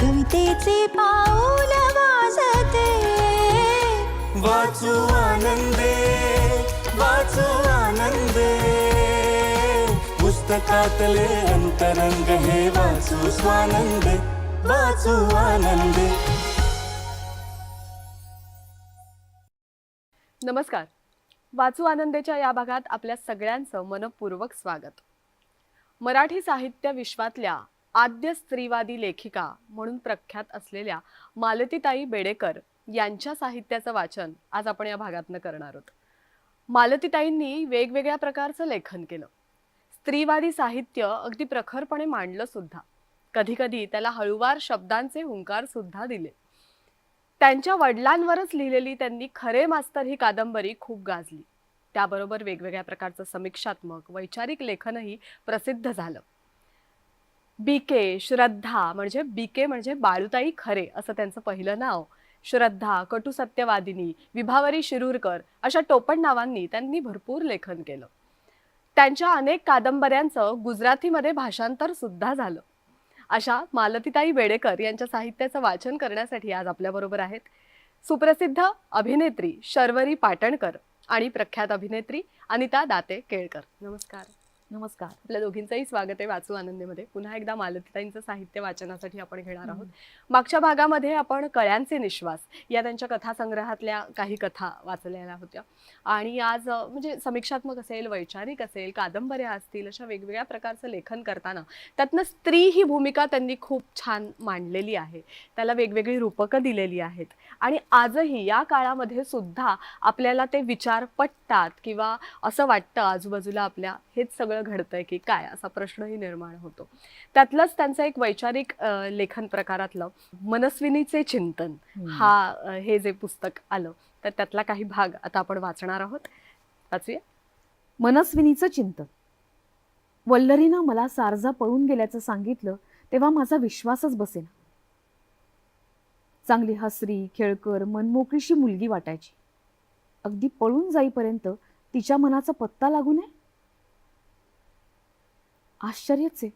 कवितेचे पाऊल वाजते. वाचू आनंदे वाचू आनंदे. पुस्तकातले अंतरंग हे वाचू स्वानंदे वाचू आनंदे. नमस्कार. वाचू आनंदेच्या या भागात आपल्या सगळ्यांचं मनपूर्वक स्वागत. मराठी साहित्य विश्वातल्या आद्य स्त्रीवादी लेखिका म्हणून प्रख्यात असलेल्या मालतीताई बेडेकर यांच्या साहित्याचं वाचन आज आपण या भागातनं करणार आहोत. मालतीताईंनी वेगवेगळ्या प्रकारचं लेखन केलं. स्त्रीवादी साहित्य अगदी प्रखरपणे मांडलं सुद्धा. कधीकधी त्याला हळुवार शब्दांचे हुंकार सुद्धा दिले. त्यांच्या वडिलांवरच लिहिलेली त्यांनी खरे मास्तर ही कादंबरी खूप गाजली. त्याबरोबर वेगवेगळ्या प्रकारचं समीक्षात्मक वैचारिक लेखनही प्रसिद्ध झालं. बीके श्रद्धा म्हणजे बीके म्हणजे बाळूताई खरे असं त्यांचं पहिलं नाव. श्रद्धा कटू सत्यवादिनी विभावरी शिरूरकर अशा टोपण नावांनी त्यांनी भरपूर लेखन केलं. त्यांच्या अनेक कादंबऱ्यांचं गुजरातीमध्ये भाषांतर सुद्धा झालं. अशा मालतीताई बेडेकर यांच्या साहित्याचं वाचन करण्यासाठी आज आपल्याबरोबर आहेत. सुप्रसिद्ध अभिनेत्री शर्वरी पाटणकर आणि प्रख्यात अभिनेत्री अनिता दाते केळकर. नमस्कार. नमस्कार. आपल्या दोघींचंही स्वागत आहे वाचू आनंदीमध्ये. पुन्हा एकदा मालतीताईंचं साहित्य वाचनासाठी आपण घेणार आहोत. मागच्या भागामध्ये आपण कळ्यांचे निश्वास या त्यांच्या कथासंग्रहातल्या काही कथा वाचलेल्या होत्या. आणि आज म्हणजे समीक्षात्मक असेल वैचारिक असेल कादंबऱ्या असतील अशा वेगवेगळ्या प्रकारचं लेखन करताना त्यातनं स्त्री ही भूमिका त्यांनी खूप छान मांडलेली आहे. त्याला वेगवेगळी रूपकं दिलेली आहेत. आणि आजही या काळामध्ये सुद्धा आपल्याला ते विचार पटतात किंवा असं वाटतं आजूबाजूला आपल्या हेच सगळं घडतंय की काय असा प्रश्नही निर्माण होतो. त्यातलंच त्यांचं एक वैचारिक लेखन प्रकारातलं मनस्विनीचे चिंतन हा हे जे पुस्तक आलं तर त्यातला काही भाग आता आपण वाचणार आहोत. वाचूया. मनस्विनीचं चिंतन. वल्लरीनं मला सारजा पळून गेल्याचं सांगितलं तेव्हा माझा विश्वासच बसेना. चांगली हसरी खेळकर मनमोकळीशी मुलगी वाटायची. अगदी पळून जाईपर्यंत तिच्या मनाचा पत्ता लागू नये? आश्चर्यच. आहे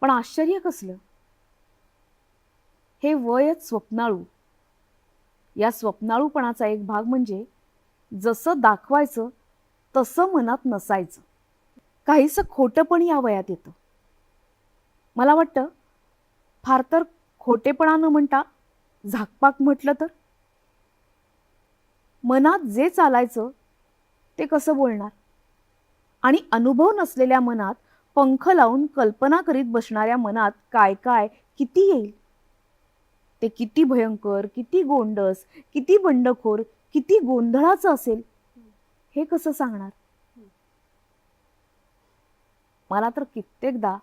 पण आश्चर्य कसलं? हे वयच स्वप्नाळू. या स्वप्नाळूपणाचा एक भाग म्हणजे जसं दाखवायचं तसं मनात नसायचं. काहीसं खोटं पण या वयात येतं. मला वाटतं फार तर खोटेपणा न म्हणता झाकपाक म्हटलं तर? मनात जे चालायचं ते कसं बोलणार? आणि अनुभव नसलेल्या मनात पंख लावून कल्पना करीत बसणाऱ्या मनात काय काय किती येईल? ते किती भयंकर किती गोंडस किती बंडखोर किती गोंधळाचं असेल हे कसं सांगणार? मला तर कित्येकदा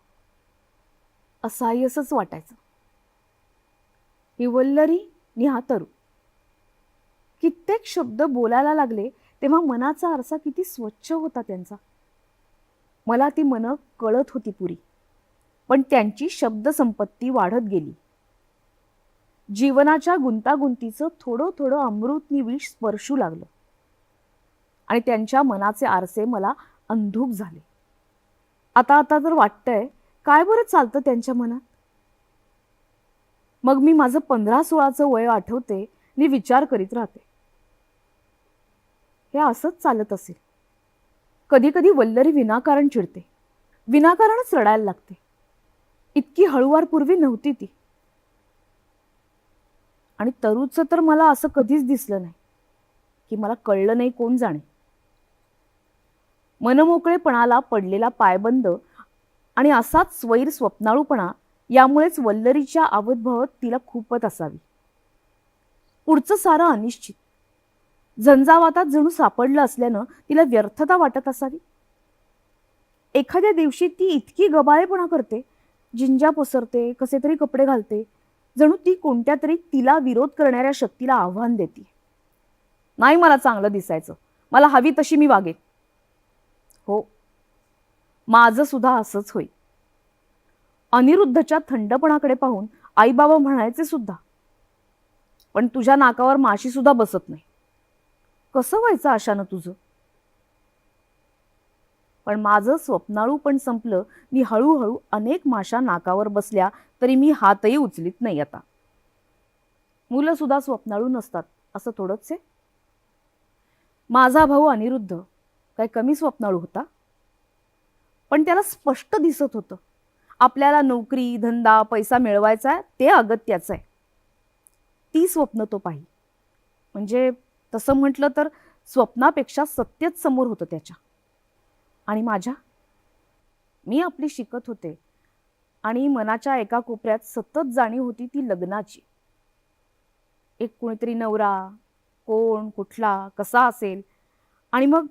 असहाय्यसच वाटायचं. ही वल्लरी निहातरू. कित्येक शब्द बोलायला लागले तेव्हा मनाचा आरसा किती स्वच्छ होता त्यांचा. मला ती मनं कळत होती पुरी. पण त्यांची शब्दसंपत्ती वाढत गेली. जीवनाच्या गुंतागुंतीचं थोडं थोडं अमृतनी विष स्पर्शू लागलं. आणि त्यांच्या मनाचे आरसे मला अंधूक झाले. आता आता तर वाटतंय काय बरं चालतं त्यांच्या मनात? मग मी माझं पंधरा सोळाचं वय आठवते आणि विचार करीत राहते. हे असंच चालत असेल. कधी कधी वल्लरी विनाकारण चिडते. विनाकारणच रडायला लागते. इतकी हळुवार पूर्वी नव्हती ती. आणि तरूचं तर मला असं कधीच दिसलं नाही की मला कळलं नाही कोण जाणे. मनमोकळेपणाला पडलेला पायबंद आणि असाच स्वैर स्वप्नाळूपणा यामुळेच वल्लरीच्या आवतभवत तिला खूपच असावी. पुढचं सारं अनिश्चित. झंझावातात जणू सापडलं असल्यानं तिला व्यर्थता वाटत असावी. एखाद्या दिवशी ती इतकी गबाळेपणा करते जिंजा पसरते कसे तरी कपडे घालते जणू ती कोणत्या तरी तिला विरोध करणाऱ्या शक्तीला आव्हान देते. नाही मला चांगलं दिसायचं मला हवी तशी मी वागेन. हो माझं सुद्धा असंच होईल. अनिरुद्धच्या थंडपणाकडे पाहून आईबाबा म्हणायचे सुद्धा पण तुझ्या नाकावर माशी सुद्धा बसत नाही. कसं व्हायचं आशानं तुझं? पण माझं स्वप्नाळू पण संपलं. मी हळूहळू अनेक माशा नाकावर बसल्या तरी मी हातही उचलीत नाही आता. मुलं सुद्धा स्वप्नाळू नसतात असं थोडंच आहे. माझा भाऊ अनिरुद्ध काय कमी स्वप्नाळू होता. पण त्याला स्पष्ट दिसत होतं. आपल्याला नोकरी धंदा पैसा मिळवायचा आहे ते अगत्याचं आहे. ती स्वप्न तो पाही म्हणजे तसं म्हटलं तर स्वप्नापेक्षा सत्यच समोर होतं त्याच्या. आणि माझ्या? मी आपली शिकत होते. आणि मनाच्या एका कोपऱ्यात सतत जाणीव होती ती लग्नाची. एक कोणीतरी नवरा कोण कुठला कसा असेल? आणि मग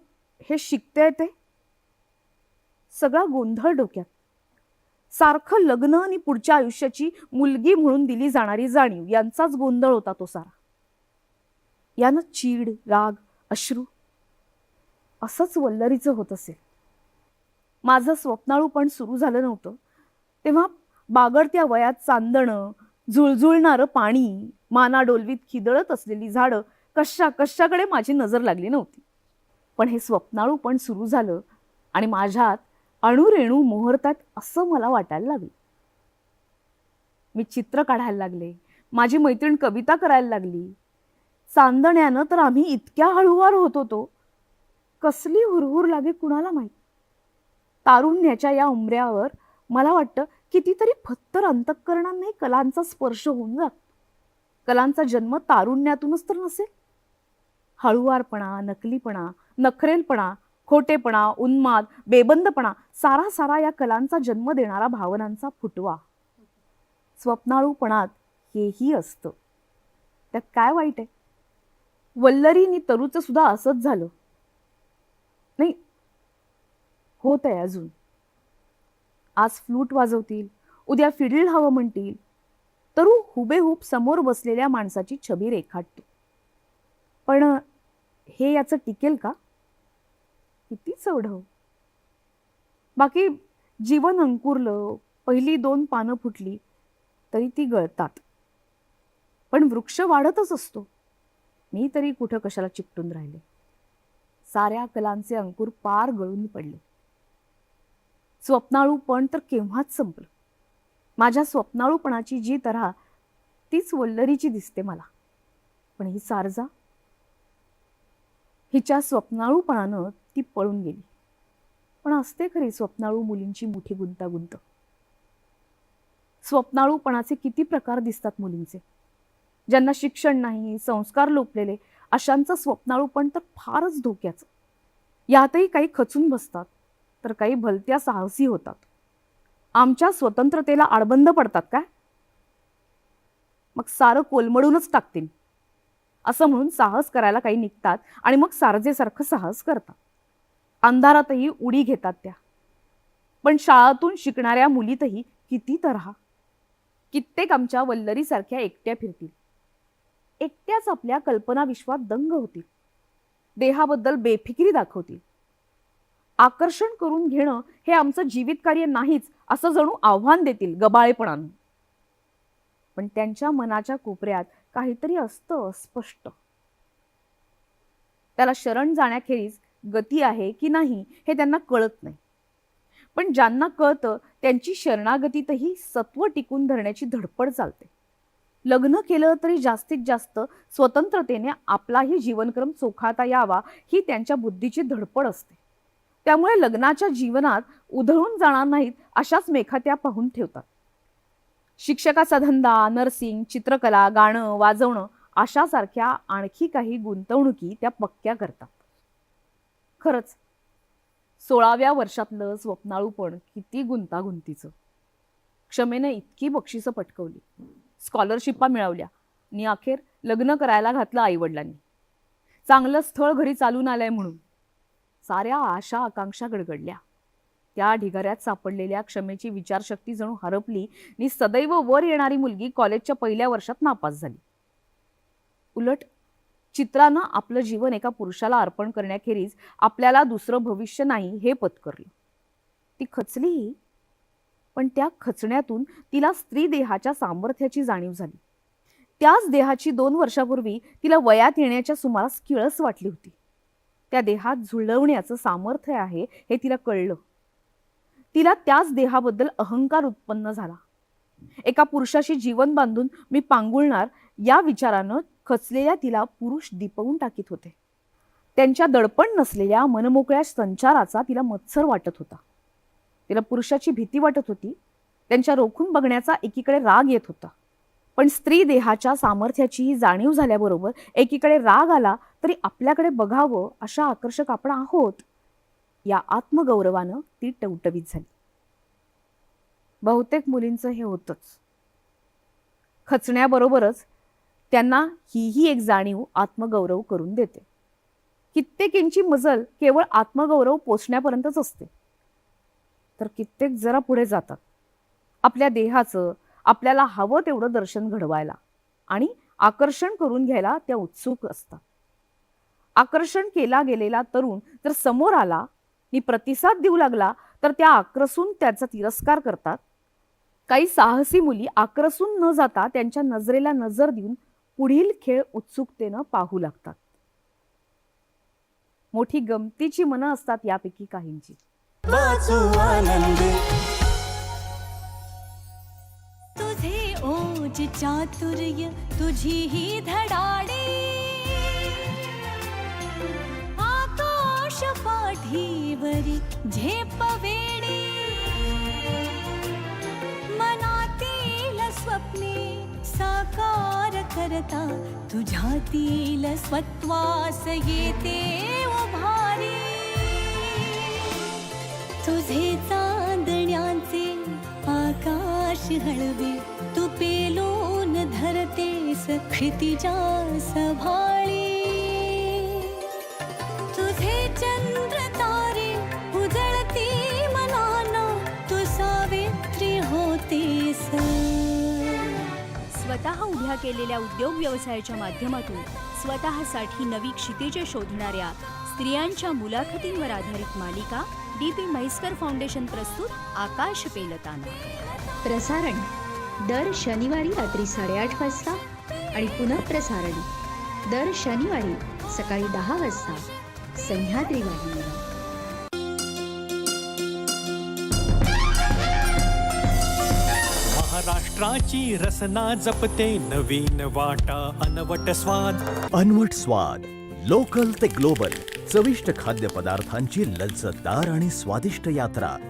हे शिकते ते? सगळा गोंधळ डोक्यात. सारखं लग्न आणि पुढच्या आयुष्याची मुलगी म्हणून दिली जाणारी जाणीव यांचाच गोंधळ होता तो सारा. यानं चीड राग अश्रू असंच वल्लरीचं होत असेल माझं स्वप्नाळू पण सुरू झालं नव्हतं. तेव्हा बागडत्या वयात चांदणं झुळझुळणारं पाणी माना डोलवीत खिदळत असलेली झाडं कशा कशाकडे माझी नजर लागली नव्हती. पण हे स्वप्नाळू पण सुरू झालं आणि माझ्यात अणुरेणू मोहरतात असं मला वाटायला लागलं. मी चित्र काढायला लागले. माझी मैत्रीण कविता करायला लागली. चांदण्यानं तर आम्ही इतक्या हळूवार होत होतो. कसली हुरहुर लागे कुणाला माहीत? तारुण्याच्या या उमऱ्यावर मला वाटतं कितीतरी फत्तर अंतःकरणांनाही कलांचा स्पर्श होऊन जात. कलांचा जन्म तारुण्यातूनच तर नसेल. हळुवारपणा नकलीपणा नखरेलपणा खोटेपणा उन्माद बेबंदपणा सारा सारा या कलांचा जन्म देणारा भावनांचा फुटवा. स्वप्नाळूपणात हेही असतं. त्यात काय वाईट आहे? वल्लरीनी तरूचं सुद्धा असंच झालं. नाही. होत आहे अजून. आज फ्लूट वाजवतील उद्या फिडील हवं म्हणतील. तरू हुबेहूब समोर बसलेल्या माणसाची छबी रेखाटतो. पण हे याचं टिकेल का? किती चढव हो. बाकी जीवन अंकुरलं पहिली दोन पानं फुटली तरी ती गळतात. पण वृक्ष वाढतच असतो. मी तरी कुठं कशाला चिकटून राहिले? साऱ्या कलांचे अंकुर पार गळून पडले. स्वप्नाळूपण तर केव्हाच संपलं. माझ्या स्वप्नाळूपणाची जी तऱ्हा तीच वल्लरीची दिसते मला. पण ही सारजा? हिच्या स्वप्नाळूपणानं ती पळून गेली. पण असते खरी स्वप्नाळू मुलींची मोठी गुंतागुंत. स्वप्नाळूपणाचे किती प्रकार दिसतात मुलींचे. ज्यांना शिक्षण नाही संस्कार लोपलेले अशांचं स्वप्नाळूपण तर फारच धोक्याचं. यातही काही खचून बसतात तर काही भलत्या साहसी होतात. आमच्या स्वतंत्रतेला आडबंद पडतात काय? मग सारं कोलमडूनच टाकतील. असं म्हणून साहस करायला काही निघतात आणि मग सारजेसारखं साहस करतात. अंधारातही उडी घेतात त्या. पण शाळातून शिकणाऱ्या मुलीतही किती तऱ्हा. कित्येक आमच्या वल्लरीसारख्या एकट्या फिरतील. एकट्याच आपल्या कल्पनाविश्वात दंग होतील. देहाबद्दल बेफिकिरी दाखवतील. आकर्षण करून घेणं हे आमचं जीवित कार्य नाहीच असं जणू आव्हान देतील गबाळेपणानं. पण त्यांच्या मनाच्या कोपऱ्यात काहीतरी असतं अस्पष्ट. त्याला शरण जाण्याखेरीज गती आहे की नाही हे त्यांना कळत नाही. पण ज्यांना कळतं त्यांची शरणागतीतही सत्व टिकून धरण्याची धडपड चालते. लग्न केलं तरी जास्तीत जास्त स्वतंत्रतेने आपलाही जीवनक्रम चोखाळता यावा ही त्यांच्या बुद्धीची धडपड असते. त्यामुळे लग्नाच्या जीवनात उधळून जाणार नाहीत अशाच मेखात्या पाहून ठेवतात. शिक्षकाचा धंदा नर्सिंग चित्रकला गाणं वाजवणं अशासारख्या आणखी काही गुंतवणुकी त्या पक्क्या करतात. खरंच सोळाव्या वर्षातलं स्वप्नाळूपण किती गुंतागुंतीचं. क्षमेनं इतकी बक्षिसं पटकवली. स्कॉलरशिपा मिळवल्या. आणि अखेर लग्न करायला घातलं आईवडिलांनी. चांगलं स्थळ घरी चालून आलंय म्हणून. साऱ्या आशा आकांक्षा गडगडल्या. त्या ढिगाऱ्यात सापडलेल्या क्षमेची विचारशक्ती जणू हरपली आणि सदैव वर येणारी मुलगी कॉलेजच्या पहिल्या वर्षात नापास झाली. उलट चित्रानं आपलं जीवन एका पुरुषाला अर्पण करण्याखेरीज आपल्याला दुसरं भविष्य नाही हे पत्करलं. ती खचलीही पण त्या खचण्यातून तिला स्त्री देहाच्या सामर्थ्याची जाणीव झाली. त्याच देहाची दोन वर्षापूर्वी तिला वयात येण्याच्या सुमारास किळस वाटली होती. त्या देहात झुळवण्याचं सामर्थ्य आहे हे तिला कळलं. तिला त्याच देहाबद्दल अहंकार उत्पन्न झाला. एका पुरुषाशी जीवन बांधून मी पांगुळणार या विचारानं खचलेल्या तिला पुरुष दिपवून टाकीत होते. त्यांच्या दडपण नसलेल्या मनमोकळ्या संचाराचा तिला मत्सर वाटत होता. तिला पुरुषाची भीती वाटत होती. त्यांच्या रोखून बघण्याचा एकीकडे राग येत होता. पण स्त्री देहाच्या सामर्थ्याची जाणीव झाल्याबरोबर एकीकडे राग आला तरी आपल्याकडे बघावं अशा आकर्षक आपण आहोत. या आत्मगौरवानं ती टवटवीत झाली. बहुतेक मुलींचं हे होतंच. खचण्याबरोबरच त्यांना हीही एक जाणीव आत्मगौरव करून देते. कित्येकींची मजल केवळ आत्मगौरव पोचण्यापर्यंतच असते. तर कित्येक जरा पुढे जातात. आपल्या देहाचं आपल्याला हवं तेवढं दर्शन घडवायला आणि आकर्षण करून घ्यायला त्या उत्सुक असतात. आकर्षण केला गेलेला तरुण जर समोर आला मी प्रतिसाद देऊ लागला तर त्या आक्रसून त्याचा तिरस्कार करतात. काही साहसी मुली आक्रसून न जाता त्यांच्या नजरेला नजर देऊन पुढील खेळ उत्सुकतेनं पाहू लागतात. मोठी गमतीची मनं असतात यापैकी काहींची. वाचू आनंदी. तुझे ओज चातुर्य तुझी ही धडाडी. आकाश पाठीवरी झेप वेडी. मनातील स्वप्ने साकार करता तुझ्यातील स्वत्वास येते उभारी. तुझे चांदण्याचे आकाश हळवे तू पेलून धरतेस क्षितिजा सभाळी. तुझे चंद्र तारे उजळती मनाना तू सावित्री होतेस. स्वतः उभ्या केलेल्या उद्योग व्यवसायाच्या माध्यमातून स्वतःसाठी नवी क्षितिजे शोधणाऱ्या स्त्रियांच्या मुलाखतींवर आधारित मालिका डी पी म्हैसकर फाउंडेशन प्रस्तुत आकाश पेलताना. प्रसारण दर शनिवारी रात्री साडेआठ वाजता आणि पुनःप्रसारण दर शनिवारी सकाळी दहा वाजता. सह्याद्री वाहिनीवर महाराष्ट्राची रसना जपते नवीन वाटा अनवट स्वाद. अनवट स्वाद लोकल ते ग्लोबल चविष्ट खाद्यपदार्थांची लज्जतदार आणि स्वादिष्ट यात्रा.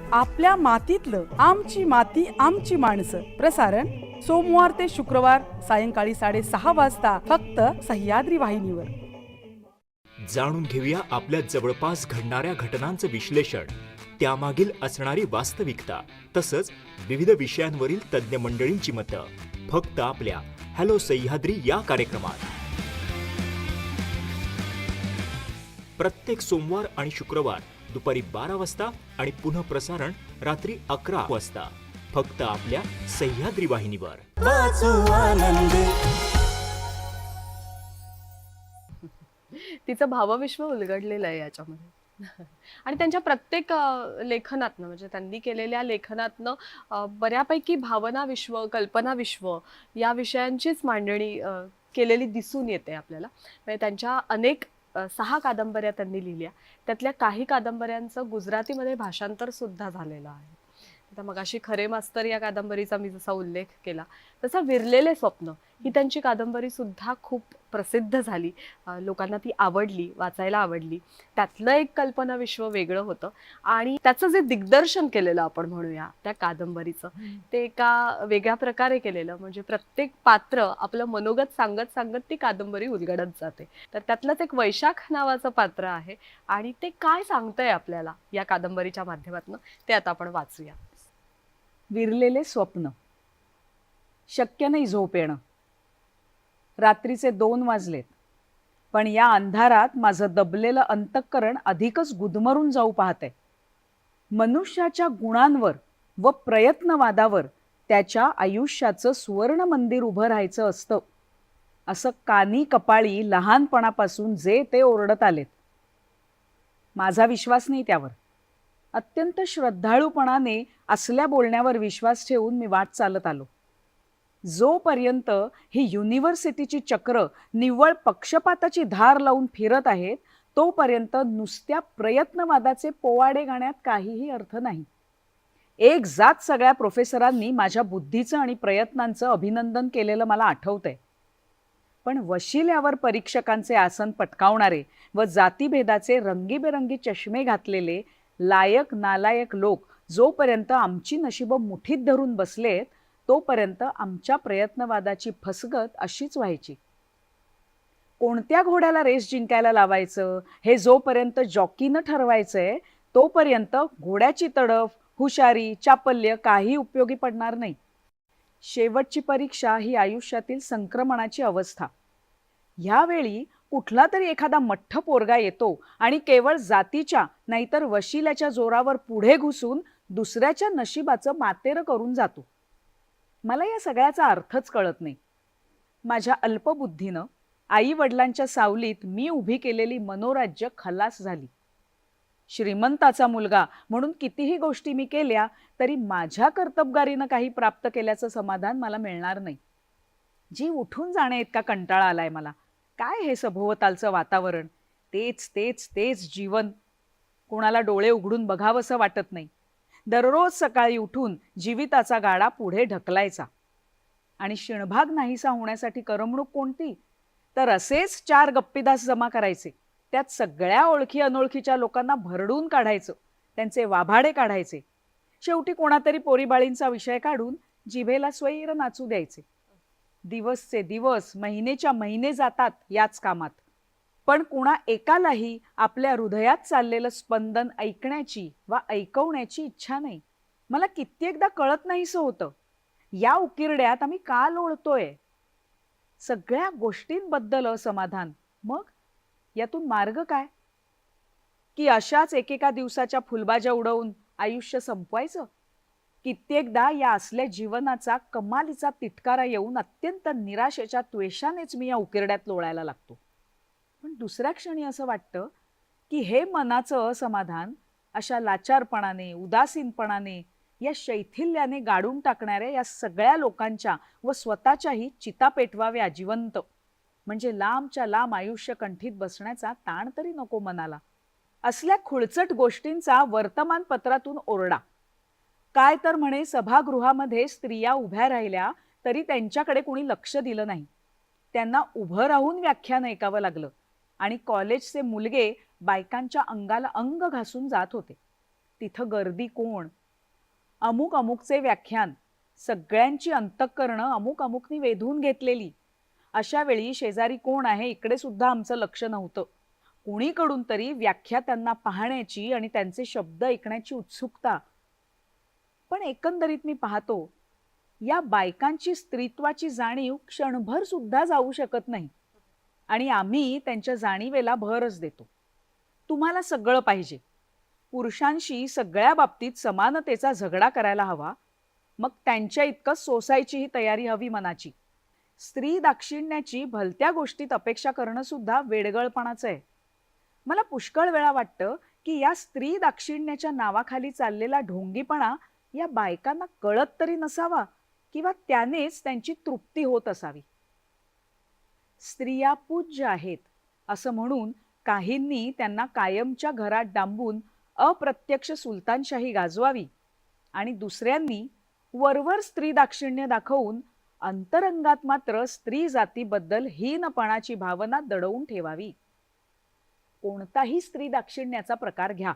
आपल्या मातीतलं आमची माती आमची माणसं. प्रसारण सोमवार ते शुक्रवार सायंकाळी साडेसहा वाजता फक्त सह्याद्री वाहिनीवर. जाणून घेऊया आपल्या जवळपास घडणाऱ्या घटनांचं विश्लेषण. त्यामागील असणारी वास्तविकता तसंच विविध विषयांवरील तज्ज्ञ मंडळींची मतं. फक्त आपल्या हॅलो सह्याद्री या कार्यक्रमात. प्रत्येक सोमवार आणि शुक्रवार दुपारी बारा वाजता आणि पुन्हा प्रसारण रात्री अकरा वाजता. फक्त आपल्या सह्याद्री वाहिनीवर. तिचं भावविश्व उलगडलेलं आहे याच्यामध्ये. आणि त्यांच्या प्रत्येक लेखनातनं म्हणजे त्यांनी केलेल्या लेखनातनं बऱ्यापैकी भावना विश्व कल्पना विश्व या विषयांचीच मांडणी केलेली दिसून येते आपल्याला. म्हणजे त्यांच्या अनेक सहा कादंबऱ्या त्यांनी लिहिल्या. त्यातल्या काही कादंबऱ्यांचं गुजरातीमध्ये भाषांतर सुद्धा झालेलं आहे. आता मगाशी खरे मास्तर या कादंबरीचा मी जसा उल्लेख केला तसा विरलेले स्वप्न ही त्यांची कादंबरी सुद्धा खूप प्रसिद्ध झाली. लोकांना ती आवडली वाचायला आवडली. त्यातलं एक कल्पना विश्व वेगळं होतं. आणि त्याचं जे दिग्दर्शन केलेलं आपण म्हणूया त्या कादंबरीचं ते एका वेगळ्या प्रकारे केलेलं. म्हणजे प्रत्येक पात्र आपलं मनोगत सांगत सांगत ती कादंबरी उलगडत जाते. तर त्यातलंच एक वैशाख नावाचं पात्र आहे आणि ते काय सांगतंय आपल्याला या कादंबरीच्या माध्यमातून ते आता आपण वाचूया. विरलेले स्वप्न. शक्य नाही झोप येणं. रात्रीचे दोन वाजलेत. पण या अंधारात माझं दबलेलं अंतःकरण अधिकच गुदमरून जाऊ पाहते मनुष्याच्या गुणांवर व प्रयत्नवादावर त्याच्या आयुष्याचं सुवर्ण मंदिर उभं राहायचं असतं. असं कानी कपाळी लहानपणापासून जे ते ओरडत आलेत. माझा विश्वास नाही त्यावर. अत्यंत श्रद्धाळूपणाने असल्या बोलण्यावर विश्वास ठेवून मी वाट चालत आलो. जोपर्यंत ही युनिव्हर्सिटीची चक्र निव्वळ पक्षपाताची धार लावून फिरत आहेत तोपर्यंत नुसत्या प्रयत्नवादाचे पोवाडे गाण्यात काहीही अर्थ नाही. एक जात सगळ्या प्रोफेसरांनी माझ्या बुद्धीचं आणि प्रयत्नांचं अभिनंदन केलेलं मला आठवतंय. पण वशिल्यावर परीक्षकांचे आसन पटकावणारे व जातीभेदाचे रंगीबेरंगी चष्मे घातलेले लायक नालायक लोक जोपर्यंत आमची नशीबं मुठीत धरून बसलेत तोपर्यंत आमच्या प्रयत्नवादाची फसगत अशीच व्हायची. कोणत्या घोड्याला रेस जिंकायला लावायचं? हे जोपर्यंत जॉकीनं ठरवायचंय तोपर्यंत घोड्याची तडफ हुशारी चापल्य काही उपयोगी पडणार नाही. शेवटची परीक्षा ही आयुष्यातील संक्रमणाची अवस्था. ह्यावेळी कुठला तरी एखादा मठ्ठ पोरगा येतो आणि केवळ जातीच्या नाहीतर वशिल्याच्या जोरावर पुढे घुसून दुसऱ्याच्या नशिबाचं मातेरं करून जातो. मला या सगळ्याचा अर्थच कळत नाही. माझ्या अल्पबुद्धीनं आई वडिलांच्या सावलीत मी उभी केलेली मनोराज्य खलास झाली. श्रीमंताचा मुलगा म्हणून कितीही गोष्टी मी केल्या तरी माझ्या कर्तबगारीनं काही प्राप्त केल्याचं समाधान मला मिळणार नाही. जी उठून जाणे इतका कंटाळा आलाय मला. काय हे सभोवतालचं वातावरण? तेच तेच तेच जीवन. कोणाला डोळे उघडून बघावंसं वाटत नाही. दररोज सकाळी उठून जीविताचा गाडा पुढे ढकलायचा. आणि शिणभाग नाहीसा होण्यासाठी करमणूक कोणती? तर असेच चार गप्पीदास जमा करायचे. त्यात सगळ्या ओळखी अनोळखीच्या लोकांना भरडून काढायचं. त्यांचे वाभाडे काढायचे. शेवटी कोणातरी पोरीबाळींचा विषय काढून जिभेला स्वैर नाचू द्यायचे. दिवसचे दिवस महिनेच्या महिने जातात याच कामात. पण कुणा एकालाही आपल्या हृदयात चाललेलं स्पंदन ऐकण्याची वा ऐकवण्याची इच्छा नाही. मला कित्येकदा कळत नाहीसं होतं. या उकिरड्यात आम्ही का लोळतोय? सगळ्या गोष्टींबद्दल असमाधान. मग? यातून मार्ग काय? की अशाच एकेका दिवसाच्या फुलबाज्या उडवून आयुष्य संपवायचं? कित्येकदा या असल्या जीवनाचा कमालीचा तिटकारा येऊन अत्यंत निराशेच्या त्वेषानेच मी या उकिरड्यात लोळायला लागतो. पण दुसऱ्या क्षणी असं वाटतं की हे मनाचं असमाधान अशा लाचारपणाने उदासीनपणाने या शैथिल्याने गाडून टाकणाऱ्या या सगळ्या लोकांच्या व स्वतःच्याही चिता पेटवाव्या जिवंत. म्हणजे लांबच्या लांब आयुष्य कंठीत बसण्याचा ताण तरी नको मनाला. असल्या खुळचट गोष्टींचा वर्तमानपत्रातून ओरडा. काय तर म्हणे सभागृहामध्ये स्त्रिया उभ्या राहिल्या तरी त्यांच्याकडे कोणी लक्ष दिलं नाही. त्यांना उभं राहून व्याख्यान ऐकावं लागलं. आणि कॉलेजचे मुलगे बायकांच्या अंगाला अंग घासून जात होते. तिथं गर्दी कोण? अमुक अमुकचे व्याख्यान सगळ्यांची अंतःकरणं अमुक अमुकनी वेधून घेतलेली. अशा वेळी शेजारी कोण आहे इकडे सुद्धा आमचं लक्ष नव्हतं. कुणीकडून तरी व्याख्या त्यांना पाहण्याची आणि त्यांचे शब्द ऐकण्याची उत्सुकता. पण एकंदरीत मी पाहतो या बायकांची स्त्रीत्वाची जाणीव क्षणभर सुद्धा जाऊ शकत नाही. आणि आम्ही त्यांच्या जाणीवेला भरच देतो. तुम्हाला सगळं पाहिजे. पुरुषांशी सगळ्या बाबतीत समानतेचा झगडा करायला हवा. मग त्यांच्या इतकं सोसायचीही तयारी हवी मनाची. स्त्री दाक्षिण्याची भलत्या गोष्टीत अपेक्षा करणं सुद्धा वेडगळपणाचं आहे. मला पुष्कळ वेळा वाटतं की या स्त्री दाक्षिण्याच्या नावाखाली चाललेला ढोंगीपणा या बायकांना कळत तरी नसावा किंवा त्यानेच त्यांची तृप्ती होत असावी. स्त्रिया पूज्य आहेत असं म्हणून काहींनी त्यांना कायमच्या घरात डांबून अप्रत्यक्ष सुलतानशाही गाजवावी आणि दुसऱ्यांनी वरवर स्त्री दाक्षिण्य दाखवून अंतरंगात मात्र स्त्री जातीबद्दल हीनपणाची भावना दडवून ठेवावी. कोणताही स्त्री दाक्षिण्याचा प्रकार घ्या.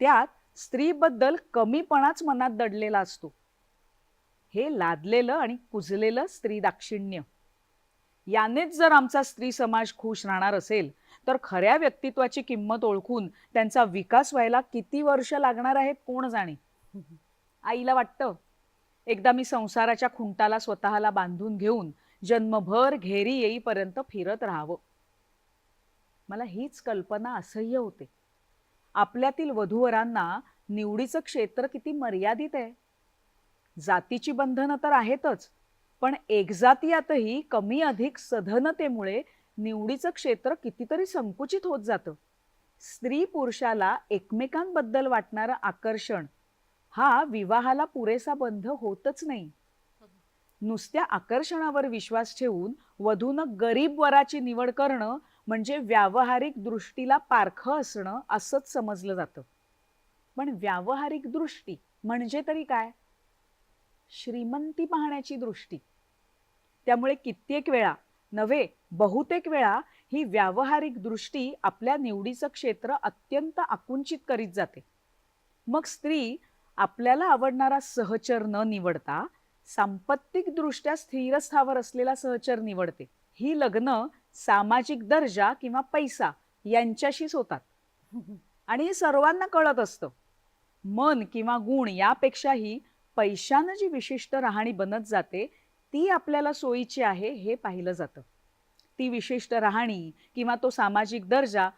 त्यात स्त्रीबद्दल कमीपणाच मनात दडलेला असतो. हे लादलेलं आणि कुजलेलं स्त्री दाक्षिण्य यानेच जर आमचा स्त्री समाज खुश राहणार असेल तर खऱ्या व्यक्तित्वाची किंमत ओळखून त्यांचा विकास व्हायला किती वर्ष लागणार आहेत कोण जाणे? आईला वाटतं. एकदा मी संसाराच्या खुंटाला स्वतःला बांधून घेऊन जन्मभर घेरी येईपर्यंत फिरत राहावं. मला हीच कल्पना असह्य होते. आपल्यातील वधूवरांना निवडीचं क्षेत्र किती मर्यादित आहे? जातीची बंधनं तर आहेतच पण एकजातीयातही कमी अधिक सधनतेमुळे निवडीचं क्षेत्र कितीतरी संकुचित होत जातं. स्त्री पुरुषाला एकमेकांबद्दल वाटणारं आकर्षण हा विवाहाला पुरेसा बंध होतच नाही. नुसत्या आकर्षणावर विश्वास ठेवून वधूनं गरीब वराची निवड करणं म्हणजे व्यावहारिक दृष्टीला पारखं असणं असंच समजलं जातं. पण व्यावहारिक दृष्टी म्हणजे तरी काय? श्रीमंती पाहण्याची दृष्टी. त्यामुळे कित्येक वेळा नव्हे बहुतेक वेळा ही व्यावहारिक दृष्टी आपल्या निवडीचं क्षेत्र अत्यंत आकुंचित करीत जाते. मग स्त्री आपल्याला आवडणारा सहचर न निवडता सांपत्तिकदृष्ट्या स्थिरस्थावर असलेला सहचर निवडते. ही लग्न सामाजिक दर्जा किंवा पैसा यांच्याशीच होतात आणि हे सर्वांना कळत असतं. मन किंवा गुण यापेक्षाही पैशानं जी विशिष्ट राहणी बनत जाते ती आपल्याला सोयीची आहे हे पाहिलं जातं. ती विशिष्ट राहणी किंवा तो सामाजिक दर्जा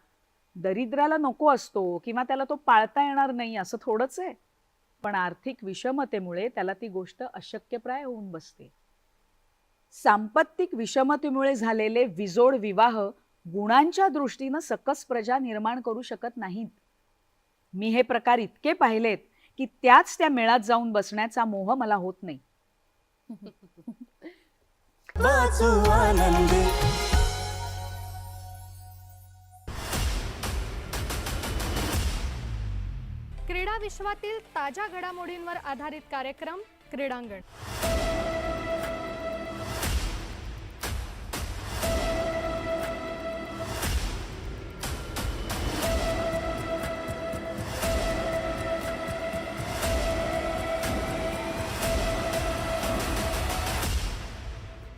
दरिद्राला नको असतो किंवा त्याला तो पाळता येणार नाही असं थोडंच आहे. पण आर्थिक विषमतेमुळे त्याला ती गोष्ट अशक्यप्राय होऊन बसते. सांपत्तिक विषमतेमुळे झालेले विजोड विवाह गुणांच्या दृष्टीनं सकस प्रजा निर्माण करू शकत नाहीत. मी हे प्रकार इतके पाहिलेत की त्याच त्या मेळात जाऊन बसण्याचा मोह मला होत नाही. वाचू आनंदी क्रीडा विश्वातील ताज्या घडामोडींवर आधारित कार्यक्रम क्रीडांगण.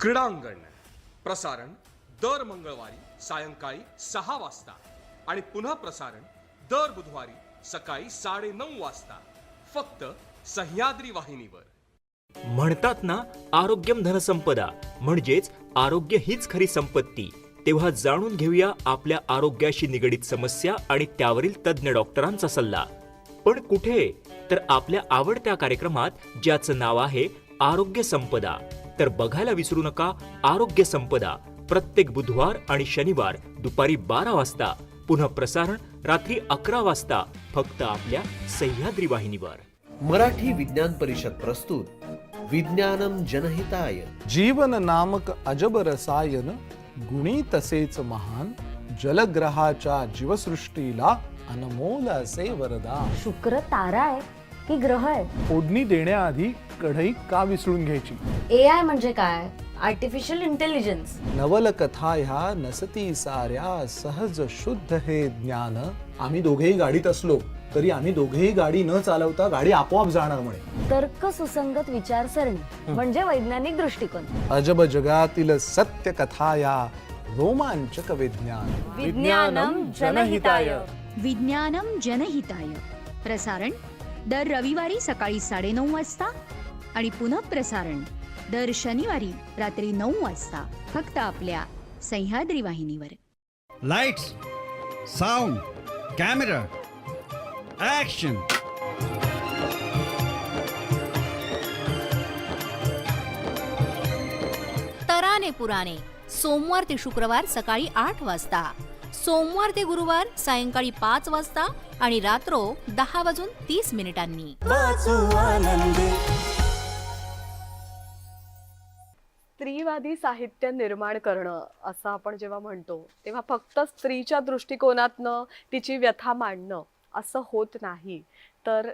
क्रीडांगण प्रसारण दर मंगळवारी सायंकाळी सहा वाजता आणि पुन्हा प्रसारण दर बुधवारी सकाळी साडे नऊ वाजता. फक्त सह्याद्री वाहिनीवर. म्हणतात ना आरोग्यम धनसंपदा म्हणजेच आरोग्य हीच खरी संपत्ती. तेव्हा जाणून घेऊया आपल्या आरोग्याशी निगडीत समस्या आणि त्यावरील तज्ज्ञ डॉक्टरांचा सल्ला. पण कुठे? तर आपल्या आवडत्या कार्यक्रमात ज्याचं नाव आहे आरोग्य संपदा. तर बघायला विसरू नका आरोग्य संपदा. प्रत्येक बुधवार आणि शनिवार दुपारी बारा वाजता. पुन्हा प्रसारण रात्री अकरा वाजता. फक्त आपल्या सह्याद्री वाहिनीवर. मराठी विज्ञान परिषद प्रस्तुत. विज्ञानम जनहिताय. जीवन नामक अजब रसायन गुणी तसेच महान. जलग्रहाच्या जीवसृष्टीला अनमोल असे वरदान. शुक्र तारा आहे की ग्रह आहे? फोडणी देण्याआधी कढई का विसळून घ्यायची? ए आय म्हणजे काय? आर्टिफिशियल इंटेलिजन्स नवलकथा ह्या नसती साऱ्या सहज शुद्ध हे ज्ञान. आम्ही दोघेही गाडीत असलो तरी आम्ही दोघेही गाडी न चालवता गाडी आपोआप जाणार म्हणे. तर्क सुसंगत विचारसरणी म्हणजे वैज्ञानिक दृष्टिकोन. अजब जगातील सत्य कथा या रोमांचक विज्ञान. विज्ञानम जनहिताय. विज्ञानम जनहिताय. प्रसारण दर रविवारी सकाळी साडेनऊ वाजता आणि पुनःप्रसारण दर शनिवारी रात्री नऊ वाजता फक्त आपल्या सह्याद्री वाहिनीवर. लाइट्स साउंड कैमरा एक्शन तराने पुराणे सोमवार ते शुक्रवार सकाळी आठ वाजता. सोमवार ते गुरुवार सायंकाळी पाच वाजता आणि रात्रो दहा वाजून तीस मिनिटांनी. स्त्रीवादी साहित्य निर्माण करणं असं आपण जेव्हा म्हणतो तेव्हा फक्त स्त्रीच्या दृष्टिकोनातनं तिची व्यथा मांडणं असं होत नाही. तर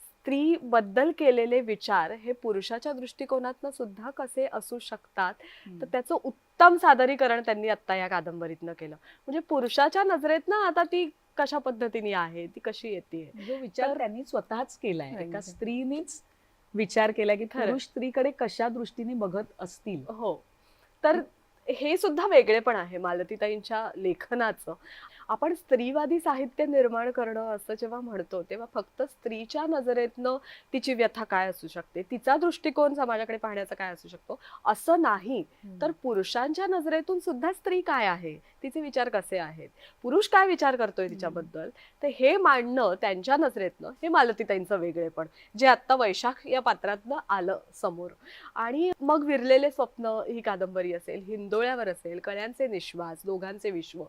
स्त्रीबद्दल केलेले विचार हे पुरुषाच्या दृष्टिकोनातनं सुद्धा कसे असू शकतात? तर त्याचं उत्तम सादरीकरण त्यांनी आत्ता या कादंबरीतनं केलं. म्हणजे पुरुषाच्या नजरेतनं आता ती कशा पद्धतीने आहे? ती कशी येते जो विचार तर- त्यांनी स्वतःच केलाय. एका स्त्रीनेच विचार केला की. पुरुष स्त्रीकडे कशा दृष्टीने बघत असतील? हो. तर हे सुद्धा वेगळे पण आहे मालतीताईंच्या लेखनाचं. आपण स्त्रीवादी साहित्य निर्माण करणं असं जेव्हा म्हणतो तेव्हा फक्त स्त्रीच्या नजरेतनं तिची व्यथा काय असू शकते? तिचा दृष्टिकोन समाजाकडे पाहण्याचा काय असू शकतो? असं नाही. तर पुरुषांच्या नजरेतून सुद्धा स्त्री काय आहे? तिचे विचार कसे आहेत? पुरुष काय विचार करतोय तिच्याबद्दल? तर हे मांडणं त्यांच्या नजरेतनं हे मालतीताईंचं वेगळेपण जे आत्ता वैशाख या पात्रातनं आलं समोर. आणि मग विरलेले स्वप्न ही कादंबरी असेल हिंदोळ्यावर असेल कळ्यांचे निश्वास दोघांचे विश्व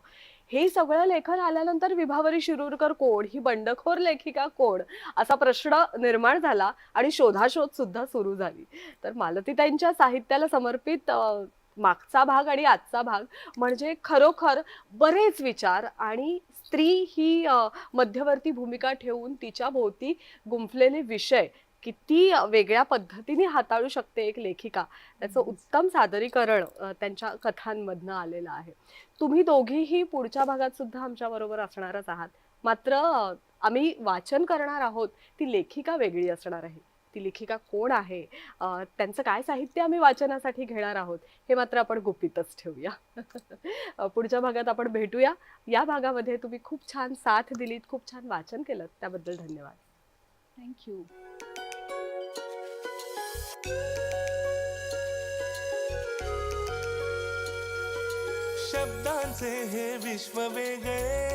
हे सगळं लेखन आल्यानंतर विभावरी शिरूरकर कोण? ही बंडखोर लेखिका कोण? असा प्रश्न निर्माण झाला आणि शोधाशोध सुद्धा सुरू झाली. तर मालतीताईंच्या साहित्याला समर्पित मागचा भाग आणि आजचा भाग म्हणजे खरोखर बरेच विचार आणि स्त्री ही मध्यवर्ती भूमिका ठेवून तिच्या भोवती गुंफलेले विषय किती वेगळ्या पद्धतीने हाताळू शकते एक लेखिका? त्याचं उत्तम सादरीकरण त्यांच्या कथांमधनं आलेलं आहे. तुम्ही दोघीही पुढच्या भागात सुद्धा आमच्या बरोबर असणारच आहात. मात्र आम्ही वाचन करणार आहोत ती लेखिका वेगळी असणार आहे. ती लेखिका कोण आहे? त्यांचं काय साहित्य आम्ही वाचनासाठी घेणार आहोत हे मात्र आपण गुपितच ठेवूया. पुढच्या भागात आपण भेटूया. या भागामध्ये तुम्ही खूप छान साथ दिलीत खूप छान वाचन केलं. त्याबद्दल धन्यवाद. थँक्यू. शब्दांचे हे विश्व वेगळे.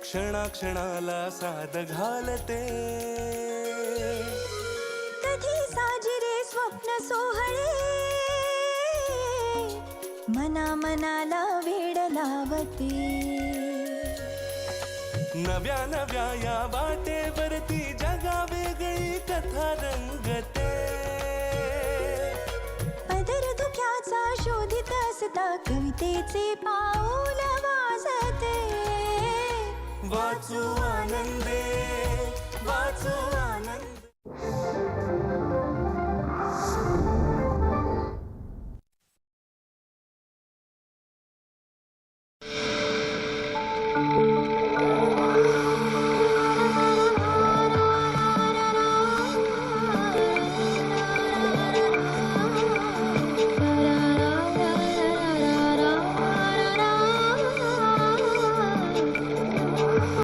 क्षणाक्षणाला साध घालते. कधी साजिरे स्वप्न सोहळे. मना मनाला वेड लावते. नव्या नव्या या वाटेवरती जगा वेगळी कथा रंगते. पदर धुक्याचा शोधित असता कवितेचे पाऊल वाजते. वाचू आनंदे वाचू आनंद.